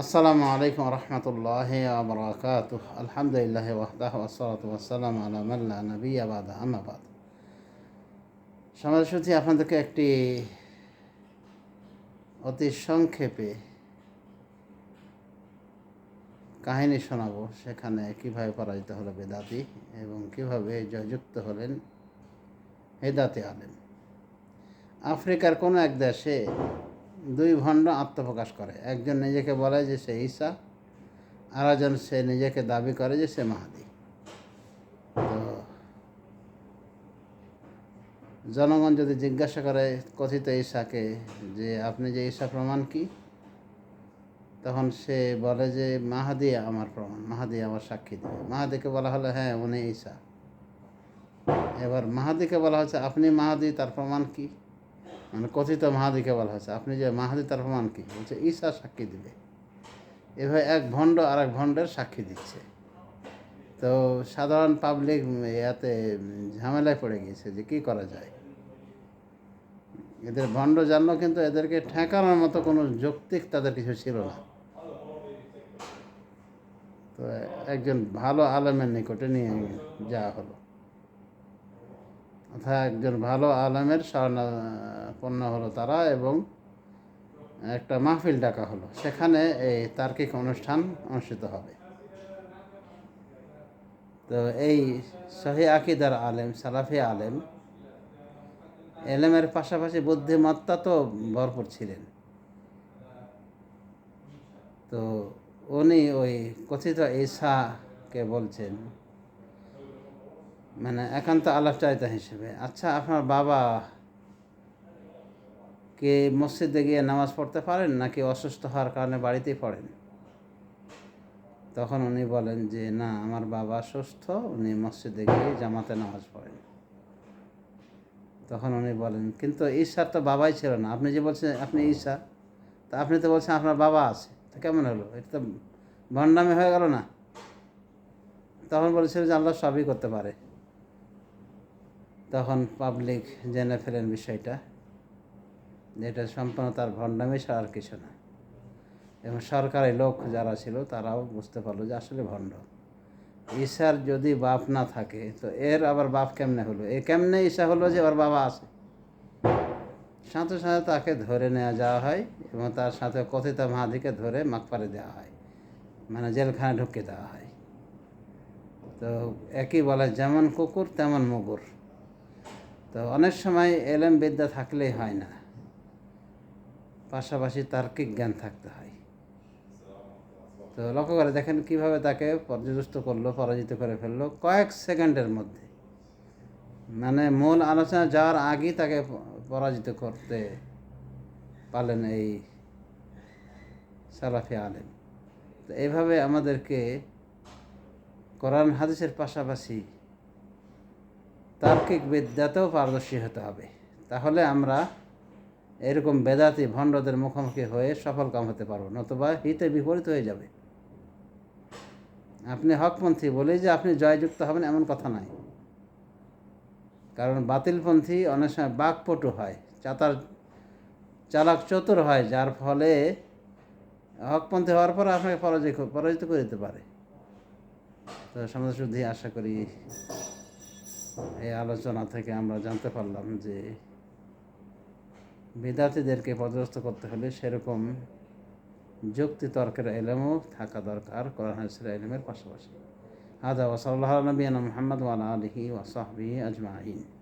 আসসালামু আলাইকুম রহমতুল্লাহ আবরাকাত আলহামদুলিল্লাহ ওয়াহদাহ ওসলাত ওয়াসালাম আলামাল্লা নবী আবাদ আমাবাদ সমাজ আপনাদেরকে একটি অতি সংক্ষেপে কাহিনী শোনাবো। সেখানে কীভাবে পরাজিত হলো বেদাতি এবং কীভাবে জয়যুক্ত হলেন হেদাতে আলেম। আফ্রিকার কোনো এক দেশে দুই ভণ্ড আত্মপ্রকাশ করে। একজন নিজেকে বলে যে সে ঈশা আর একজন সে নিজেকে দাবি করে যে সে মাহাদি। তো জনগণ যদি জিজ্ঞাসা করে কথিত ঈশাকে যে, আপনি যে ঈশা প্রমাণ কি? তখন সে বলে যে, মাহাদি আমার প্রমাণ, মাহাদি আমার সাক্ষী দেবে। মাহাদিকে বলা হলো হ্যাঁ উনি ঈশা এবার মাহাদিকে বলা হচ্ছে, আপনি মাহাদি, তার প্রমাণ কি? মানে কথিত মাহাদিকে বলা হয়েছে। আপনি যে মাহাদি তার প্রমাণ কি? বলছে ঈশা সাক্ষী দিবে। এভাবে এক ভণ্ড আর এক ভণ্ডের সাক্ষী দিচ্ছে। তো সাধারণ পাবলিক ইয়াতে ঝামেলায় পড়ে গিয়েছে যে কি করা যায়। এদের ভণ্ড জানলো কিন্তু এদেরকে ঠেকানোর মতো কোনো যৌক্তিক তাদের কিছু ছিল না। তো একজন ভালো আলেমের নিকটে নিয়ে যাওয়া হলো। অর্থাৎ একজন ভালো আলেমের শরণাপন্ন হলো তারা এবং একটা মাহফিল ডাকা হলো। সেখানে এই তার্কিক অনুষ্ঠান অনুষ্ঠিত হবে। তো এই সহি আকিদার আলেম, সালাফি আলেম, এলেমের পাশাপাশি বুদ্ধিমত্তা তো ভরপুর ছিলেন। তো উনি ওই কথিত ঈশাকে বলছেন মানে একান্ত আলাপচারিতা হিসেবে আচ্ছা আপনার বাবা কে মসজিদে গিয়ে নামাজ পড়তে পারেন নাকি অসুস্থ হওয়ার কারণে বাড়িতেই পড়েন? তখন উনি বলেন যে, না, আমার বাবা সুস্থ, উনি মসজিদে গিয়ে জামাতে নামাজ পড়েন। তখন উনি বলেন, কিন্তু ঈশার তো বাবাই ছিল না। আপনি যে বলছেন আপনি ঈশা, তা আপনি তো বলছেন আপনার বাবা আছে। তো কেমন হলো? এটা তো ভণ্ডামি হয়ে গেল না? তখন বলেছিল যে, আল্লাহ সবই করতে পারে। তখন পাবলিক জেনে ফেলেন বিষয়টা যে এটা সম্পূর্ণ তার ভণ্ডামি আর কিছু না। এবং সরকারি লোক যারা ছিল, তারাও বুঝতে পারল যে আসলে ভণ্ড। ঈশার যদি বাপ না থাকে, তো এর আবার বাপ কেমনে হলো? এ কেমনে ঈশা হলো যে ওর বাবা আছে? সাথে সাথে তাকে ধরে নেওয়া যাওয়া হয় এবং তার সাথে কথিত মাহাদিকে ধরে মাকপারে দেওয়া হয়। মানে জেলখানে ঢুকিয়ে দেওয়া হয়। তো একই বলে, যেমন কুকুর, তেমন মুগুর। তো অনেক সময় এলেম বিদ্যা থাকলেই হয় না। পাশাপাশি তার্কিক জ্ঞান থাকতে হয়। তো লক্ষ্য করে দেখেন কীভাবে তাকে পর্যদস্ত করল, পরাজিত করে ফেলল কয়েক সেকেন্ডের মধ্যে। মানে মূল আলোচনা যাওয়ার আগেই তাকে পরাজিত করতে পারলেন এই সালাফি আলেম। তো এইভাবে আমাদেরকে কোরআন, হাদিসের পাশাপাশি তার্কিক বিদ্যাতেও পারদর্শী হতে হবে। তাহলে আমরা এরকম বেদাতি ভণ্ডদের মুখোমুখি হয়ে সফল কাম হতে পারব, নতুবা হিতে বিপরীত হয়ে যাবে। আপনি হকপন্থী বলেই যে আপনি জয়যুক্ত হবেন এমন কথা নাই। কারণ বাতিলপন্থী অনেক সময় বাকপটু হয়, চাতার চালাক চতুর হয়, যার ফলে হকপন্থী হওয়ার পর আপনাকে পরাজয় পরাজিত করে দিতে পারে। তো সমাজ শুদ্ধি আশা করি এই আলোচনা থেকে আমরা জানতে পারলাম যে বিদ্যার্থীদেরকে পদস্থ করতে হলে সেরকম যুক্তি তর্কের এলেমও থাকা দরকার কোরআন এলেমের পাশাপাশি। আদা ওসল্লাহ নবীন মোহাম্মদ ওয়ালা আলহি ওসাহবি আজমাইন।